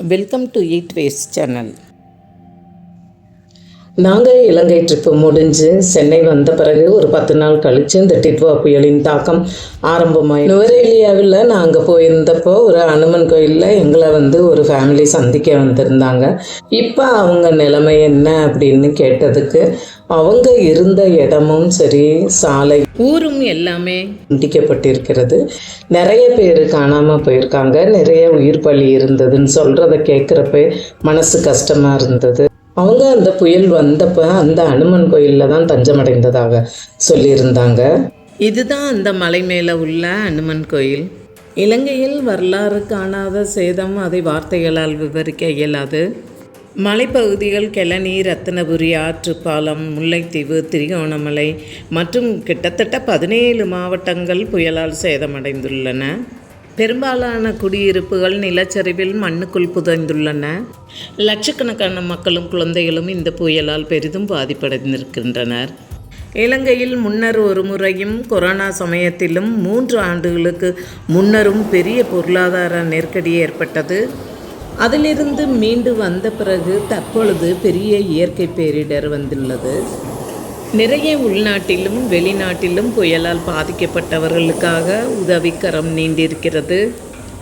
Welcome to eat waste channel நாங்கள் இலங்கை trip முடிஞ்சு சென்னை வந்த பிறகு ஒரு பத்து நாள் கழித்து இந்த டிட்வா புயலின் தாக்கம் ஆரம்பமாயி. நுவரேலியாவில் நாங்கள் போயிருந்தப்போ ஒரு அனுமன் கோயிலில் எங்களை வந்து ஒரு ஃபேமிலி சந்திக்க வந்திருந்தாங்க. இப்போ அவங்க நிலைமை என்ன அப்படின்னு கேட்டதுக்கு அவங்க இருந்த இடமும் சரி சாலை ஊரும் எல்லாமே துண்டிக்கப்பட்டிருக்கிறது. நிறைய பேர் காணாமல் போயிருக்காங்க. நிறைய உயிர் பலி இருந்ததுன்னு சொல்கிறத கேட்குறப்ப மனசு கஷ்டமாக இருந்தது. அவங்க அந்த புயல் வந்தப்போ அந்த அனுமன் கோயிலில் தான் தஞ்சமடைந்ததாக சொல்லியிருந்தாங்க. இதுதான் அந்த மலை மேலே உள்ள அனுமன் கோயில். இலங்கையில் வரலாறு காணாத சேதம் அதை வார்த்தைகளால் விவரிக்க இயலாது. மலைப்பகுதிகள் கெளனி ரத்தினபுரி ஆற்றுப்பாலம் முல்லைத்தீவு திரிகோணமலை மற்றும் கிட்டத்தட்ட பதினேழு மாவட்டங்கள் புயலால் சேதமடைந்துள்ளன. பெரும்பாலான குடியிருப்புகள் நிலச்சரிவில் மண்ணுக்குள் புதைந்துள்ளன. லட்சக்கணக்கான மக்களும் குழந்தைகளும் இந்த புயலால் பெரிதும் பாதிப்படைந்திருக்கின்றனர். இலங்கையில் முன்னர் ஒரு முறையும் கொரோனா சமயத்திலும் மூன்று ஆண்டுகளுக்கு முன்னரும் பெரிய பொருளாதார நெருக்கடி ஏற்பட்டது. அதிலிருந்து மீண்டு வந்த பிறகு தற்பொழுது பெரிய இயற்கை பேரிடர் வந்துள்ளது. நிறைய உள்நாட்டிலும் வெளிநாட்டிலும் புயலால் பாதிக்கப்பட்டவர்களுக்காக உதவிக்கரம் நீண்டிருக்கிறது.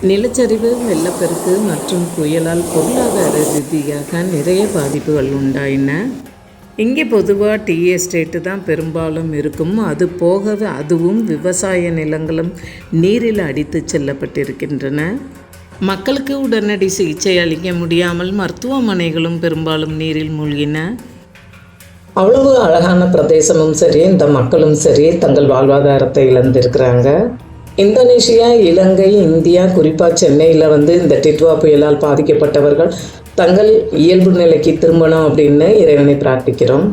நிலச்சரிவு வெள்ளப்பெருக்கு மற்றும் புயலால் பொருளாதார ரீதியாக நிறைய பாதிப்புகள் உண்டாயின. இங்கே பொதுவாக டீ எஸ்டேட்டு தான் பெரும்பாலும் இருக்கும். அது போக அதுவும் விவசாய நிலங்களும் நீரில் அடித்து செல்லப்பட்டிருக்கின்றன. மக்களுக்கு உடனடி சிகிச்சை அளிக்க முடியாமல் மருத்துவமனைகளும் பெரும்பாலும் நீரில் மூழ்கின. அவ்வளவு அழகான பிரதேசமும் சரி இந்த மக்களும் சரி தங்கள் வாழ்வாதாரத்தை இழந்திருக்கிறாங்க. இந்தோனேஷியா இலங்கை இந்தியா குறிப்பாக சென்னையில் வந்து இந்த டிட்வா புயலால் பாதிக்கப்பட்டவர்கள் தங்கள் இயல்பு நிலைக்கு திரும்பணும் அப்படின்னு இறைவனை பிரார்த்திக்கிறோம்.